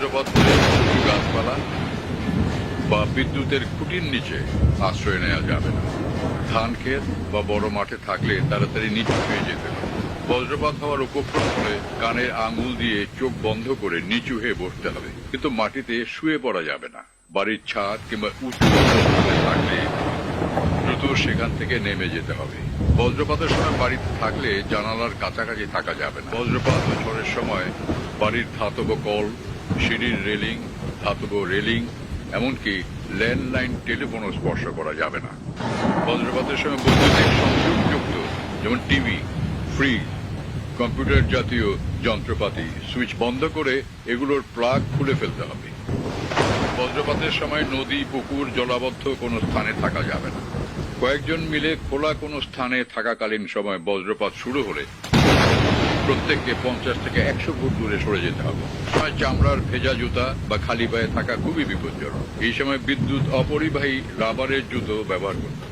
বজ্রপাত হলে গাছপালা বা বিদ্যুতের খুঁটির নিচে আশ্রয় নেওয়া যাবে না। ধান ক্ষেত বা বড় মাঠে থাকলে তাড়াতাড়ি নিচু হয়ে যেতে হবে। বজ্রপাত হওয়ার উপক্রম হলে কানের আঙুল দিয়ে চোখ বন্ধ করে নিচু হয়ে বসতে হবে। কিন্তু মাটিতে শুয়ে পড়া যাবে না। বাড়ির ছাদ কিংবা উঁচু থাকলে দ্রুত সেখান থেকে নেমে যেতে হবে। বজ্রপাতের সময় বাড়িতে থাকলে জানালার কাছাকাছি থাকা যাবে না। বজ্রপাত ও ঝড়ের সময় বাড়ির ধাতব কল সিঁড়ির রেলিং, ধাতব রেলিং, এমনকি ল্যান্ডলাইন টেলিফোনও স্পর্শ করা যাবে না। বজ্রপাতের সময় বৈদ্যুতিক সংযোগযুক্ত যেমন টিভি, ফ্রিজ, কম্পিউটার জাতীয় যন্ত্রপাতি, সুইচ বন্ধ করে এগুলোর প্লাগ খুলে ফেলতে হবে। বজ্রপাতের সময় নদী, পুকুর, জলাবদ্ধ কোনো স্থানে থাকা যাবে না। কয়েকজন মিলে খোলা কোনো স্থানে থাকাকালীন সময় বজ্রপাত শুরু হলে প্রত্যেককে পঞ্চাশ থেকে একশো ফুট দূরে সরে যেতে হবে সময় চামড়ার ভেজা জুতা বা খালি পায়ে থাকা খুবই বিপজ্জনক এই সময় বিদ্যুৎ অপরিবাহী রাবারের জুতো ব্যবহার করতে।